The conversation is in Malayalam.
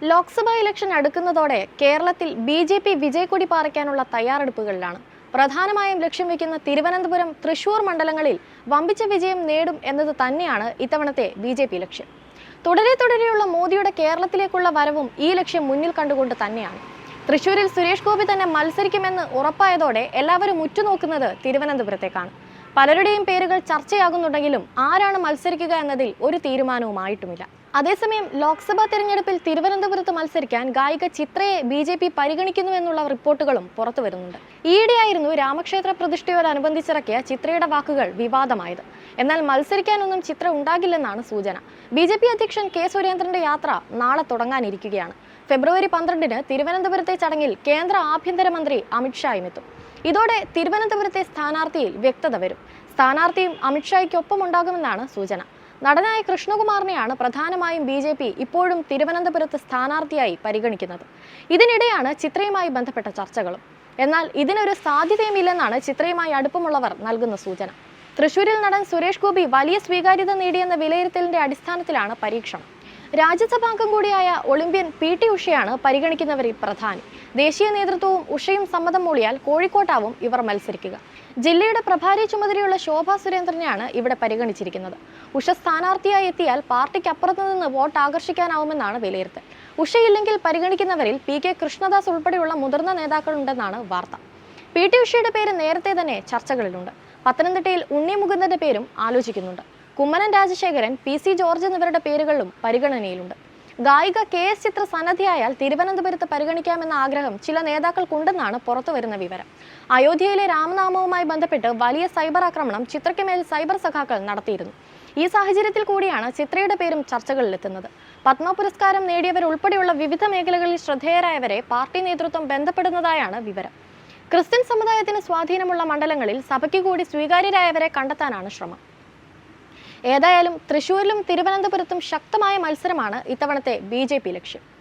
ലോക്സഭാ ഇലക്ഷൻ അടുക്കുന്നതോടെ കേരളത്തിൽ ബി ജെ പി വിജയക്കൊടി പാറിക്കാനുള്ള തയ്യാറെടുപ്പുകളിലാണ്. പ്രധാനമായും ലക്ഷ്യം വെക്കുന്ന തിരുവനന്തപുരം തൃശൂർ മണ്ഡലങ്ങളിൽ വമ്പിച്ച വിജയം നേടും എന്നത് തന്നെയാണ് ഇത്തവണത്തെ ബി ജെ പി ലക്ഷ്യം. തുടരെ തുടരെയുള്ള മോദിയുടെ കേരളത്തിലേക്കുള്ള വരവും ഈ ലക്ഷ്യം മുന്നിൽ കണ്ടുകൊണ്ട് തന്നെയാണ്. തൃശൂരിൽ സുരേഷ് ഗോപി തന്നെ മത്സരിക്കുമെന്ന് ഉറപ്പായതോടെ എല്ലാവരും ഉറ്റുനോക്കുന്നത് തിരുവനന്തപുരത്തേക്കാണ്. പലരുടെയും പേരുകൾ ചർച്ചയാകുന്നുണ്ടെങ്കിലും ആരാണ് മത്സരിക്കുക എന്നതിൽ ഒരു തീരുമാനവുമായിട്ടുമില്ല. അതേസമയം ലോക്സഭാ തെരഞ്ഞെടുപ്പിൽ തിരുവനന്തപുരത്ത് മത്സരിക്കാൻ ഗായിക ചിത്രയെ ബി ജെ പി പരിഗണിക്കുന്നുവെന്നുള്ള റിപ്പോർട്ടുകളും പുറത്തു വരുന്നുണ്ട്. ഈയിടെയായിരുന്നു രാമക്ഷേത്ര പ്രതിഷ്ഠയോടനുബന്ധിച്ചിറക്കിയ ചിത്രയുടെ വാക്കുകൾ വിവാദമായത്. എന്നാൽ മത്സരിക്കാനൊന്നും ചിത്ര ഉണ്ടാകില്ലെന്നാണ് സൂചന. ബി അധ്യക്ഷൻ കെ സുരേന്ദ്രന്റെ യാത്ര നാളെ തുടങ്ങാനിരിക്കുകയാണ്. ഫെബ്രുവരി പന്ത്രണ്ടിന് തിരുവനന്തപുരത്തെ ചടങ്ങിൽ കേന്ദ്ര ആഭ്യന്തരമന്ത്രി അമിത്ഷായും എത്തും. ഇതോടെ തിരുവനന്തപുരത്തെ സ്ഥാനാർത്ഥിയിൽ വ്യക്തത വരും. സ്ഥാനാർത്ഥിയും അമിത്ഷായ്ക്കൊപ്പം ഉണ്ടാകുമെന്നാണ് സൂചന. നടനായ കൃഷ്ണകുമാറിനെയാണ് പ്രധാനമായും ബി ജെ പി ഇപ്പോഴും തിരുവനന്തപുരത്ത് സ്ഥാനാർത്ഥിയായി പരിഗണിക്കുന്നത്. ഇതിനിടെയാണ് ചിത്രയുമായി ബന്ധപ്പെട്ട ചർച്ചകളും. എന്നാൽ ഇതിനൊരു സാധ്യതയുമില്ലെന്നാണ് ചിത്രയുമായി അടുപ്പമുള്ളവർ നൽകുന്ന സൂചന. തൃശൂരിൽ നടൻ സുരേഷ് ഗോപി വലിയ സ്വീകാര്യത നേടിയെന്ന വിലയിരുത്തലിന്റെ അടിസ്ഥാനത്തിലാണ് പരീക്ഷണം. രാജ്യസഭാംഗം കൂടിയായ ഒളിമ്പ്യൻ പി ടി ഉഷയാണ് പരിഗണിക്കുന്നവരിൽ പ്രധാനി. ദേശീയ നേതൃത്വവും ഉഷയും സമ്മതം മൂളിയാൽ കോഴിക്കോട്ടാവും ഇവർ മത്സരിക്കുക. ജില്ലയുടെ പ്രഭാരി ചുമതലയുള്ള ശോഭ സുരേന്ദ്രനെയാണ് ഇവിടെ പരിഗണിച്ചിരിക്കുന്നത്. ഉഷ സ്ഥാനാർത്ഥിയായി എത്തിയാൽ പാർട്ടിക്ക് അപ്പുറത്തു നിന്ന് വോട്ട് ആകർഷിക്കാനാവുമെന്നാണ് വിലയിരുത്തൽ. ഉഷയില്ലെങ്കിൽ പരിഗണിക്കുന്നവരിൽ പി കെ കൃഷ്ണദാസ് ഉൾപ്പെടെയുള്ള മുതിർന്ന നേതാക്കളുണ്ടെന്നാണ് വാർത്ത. പി ടി ഉഷയുടെ പേര് നേരത്തെ തന്നെ ചർച്ചകളിലുണ്ട്. പത്തനംതിട്ടയിൽ ഉണ്ണി മുകുന്ദന്റെ പേരും ആലോചിക്കുന്നുണ്ട്. Kummanam Rajasekharan P C George എന്നിവരുടെ പേരുകളിലും പരിഗണനയിലുണ്ട്. ഗായിക കെ എസ് ചിത്ര സന്നദ്ധയായാൽ തിരുവനന്തപുരത്ത് പരിഗണിക്കാമെന്ന ആഗ്രഹം ചില നേതാക്കൾക്കുണ്ടെന്നാണ് പുറത്തുവരുന്ന വിവരം. അയോധ്യയിലെ രാമനാമവുമായി ബന്ധപ്പെട്ട് വലിയ സൈബർ ആക്രമണം ചിത്രയ്ക്ക് മേൽ സൈബർ സഖാക്കൾ നടത്തിയിരുന്നു. ഈ സാഹചര്യത്തിൽ കൂടിയാണ് ചിത്രയുടെ പേരും ചർച്ചകളിലെത്തുന്നത്. പത്മ പുരസ്കാരം നേടിയവരുൾപ്പെടെയുള്ള വിവിധ മേഖലകളിൽ ശ്രദ്ധേയരായവരെ പാർട്ടി നേതൃത്വം ബന്ധപ്പെടുന്നതായാണ് വിവരം. ക്രിസ്ത്യൻ സമുദായത്തിന് സ്വാധീനമുള്ള മണ്ഡലങ്ങളിൽ സഭയ്ക്ക് കൂടി സ്വീകാര്യരായവരെ കണ്ടെത്താനാണ് ശ്രമം. ഏതായാലും തൃശൂരിലും തിരുവനന്തപുരത്തും ശക്തമായ മത്സരമാണ് ഇത്തവണത്തെ ബി ലക്ഷ്യം.